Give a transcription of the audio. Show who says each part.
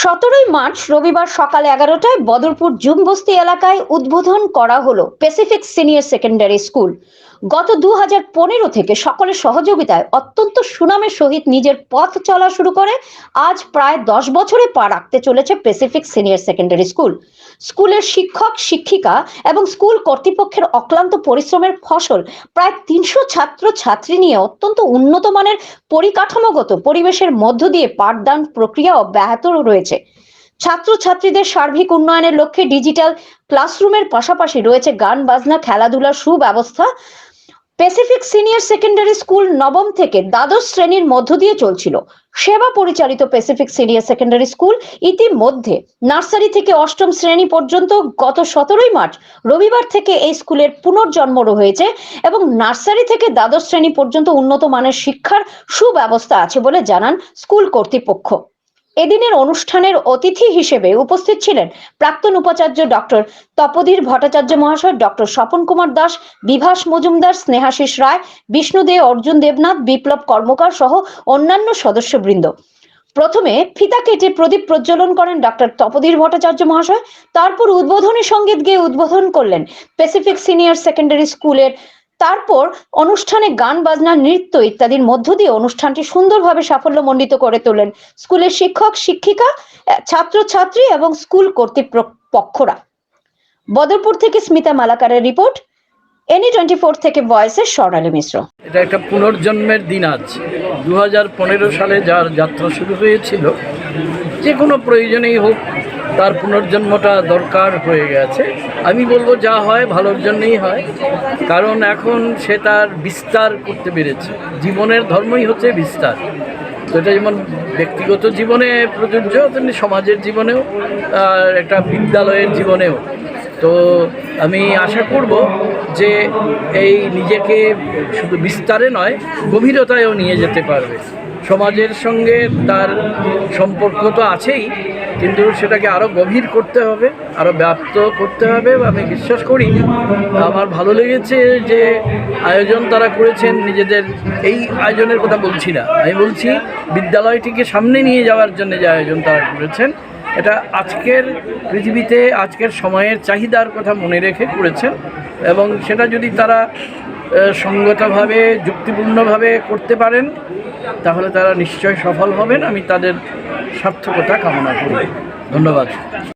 Speaker 1: সতেরোই মার্চ, রবিবার সকাল এগারোটায় বদরপুর জুমবস্তি এলাকায় উদ্বোধন করা হলো প্যাসিফিক সিনিয়র সেকেন্ডারি স্কুল গত দু হাজার পনেরো থেকে সকলের সহযোগিতায় অত্যন্ত সুনামের সহিত নিজের পথ চলা শুরু করে আজ প্রায় দশ বছরে পা রাখতে চলেছে প্যাসিফিক সিনিয়র সেকেন্ডারি স্কুল স্কুলের শিক্ষক, শিক্ষিকা এবং স্কুল কর্তৃপক্ষের অক্লান্ত পরিশ্রমের ফসল প্রায় তিনশো ছাত্র ছাত্রী নিয়ে অত্যন্ত উন্নত মানের পরিকাঠামোগত পরিবেশের মধ্য দিয়ে পাঠদান প্রক্রিয়া অব্যাহত রয়েছে। ছাত্রছাত্রীদের সার্বিক উন্নয়নের লক্ষ্যে ডিজিটাল ক্লাসরুমের পাশাপাশি রয়েছে গান, বাজনা, খেলাধুলার সুব্যবস্থা। প্যাসিফিক সিনিয়র সেকেন্ডারি স্কুল নবম থেকে দ্বাদশ শ্রেণির মধ্য দিয়ে চলছিল। সেবা পরিচালিত প্যাসিফিক সিনিয়র সেকেন্ডারি স্কুল ইতিমধ্যে নার্সারি থেকে অষ্টম শ্রেণি পর্যন্ত গত সতেরোই মার্চ রবিবার থেকে এই স্কুলের পুনর্জন্ম হয়েছে এবং নার্সারি থেকে দ্বাদশ শ্রেণি পর্যন্ত উন্নত মানের শিক্ষার সুব্যবস্থা আছে বলে জানান স্কুল কর্তৃপক্ষ। এদিনের অনুষ্ঠানের অতিথি হিসেবে উপস্থিত ছিলেন প্রাক্তন উপাচার্য ডক্টর তপধীর ভট্টাচার্য মহাশয়, ডক্টর স্বপন কুমার দাস, বিভাস মজুমদার, স্নেহাশিস রায়, বিষ্ণু দে, অর্জুন দেবনাথ, বিপ্লব কর্মকার সহ অন্যান্য সদস্যবৃন্দ। প্রথমে ফিতা কেটে প্রদীপ প্রজ্বলন করেন ডক্টর তপধীর ভট্টাচার্য মহাশয়। তারপর উদ্বোধনী সংগীত গেয়ে উদ্বোধন করলেন প্যাসিফিক সিনিয়র সেকেন্ডারি স্কুলের তারপর অনুষ্ঠানে গান, বাজনা, নৃত্য ইত্যাদির মধ্য দিয়ে অনুষ্ঠানটি সুন্দরভাবে সাফল্যমণ্ডিত করে তোলেন স্কুলের শিক্ষক, শিক্ষিকা ছাত্র ছাত্রী এবং স্কুল কর্তৃপক্ষরা। বদরপুর থেকে স্মিতা মালাকারের রিপোর্ট এনি টোয়েন্টি ফোর থেকে ভয়েসের স্বর্ণালী মিশ্র।
Speaker 2: এটা একটা পুনর্জন্মের দিন আজ। দু হাজার পনেরো সালে যার যাত্রা শুরু হয়েছিল যে কোনো প্রয়োজনেই হোক, তার পুনর্জন্মটা দরকার হয়ে গেছে। আমি বলব যা হয়, ভালোর জন্যই হয়। কারণ এখন সে তার বিস্তার করতে পেরেছে। জীবনের ধর্মই হচ্ছে বিস্তার। তো এটা যেমন ব্যক্তিগত জীবনে প্রযোজ্য, তেমনি সমাজের জীবনেও, আর একটা বিদ্যালয়ের জীবনেও। তো আমি আশা করব যে এই নিজেকে শুধু বিস্তারে নয়, গভীরতায়ও নিয়ে যেতে পারবে। সমাজের সঙ্গে তার সম্পর্ক তো আছেই, কিন্তু সেটাকে আরও গভীর করতে হবে আরও ব্যাপ্ত করতে হবে, আমি বিশ্বাস করি। আমার ভালো লেগেছে যে আয়োজন তারা করেছেন, নিজেদের এই আয়োজনের কথা বলছি না। আমি বলছি, বিদ্যালয়টিকে সামনে নিয়ে যাওয়ার জন্য যে আয়োজন তারা করেছেন, এটা আজকের পৃথিবীতে, আজকের সময়ের চাহিদার কথা মনে রেখে করেছেন এবং সেটা যদি তারা সঙ্গতভাবে, যুক্তিপূর্ণভাবে করতে পারেন তাহলে তারা নিশ্চয় সফল হবেন আমি তাদের সার্থকতা কামনা করি। ধন্যবাদ।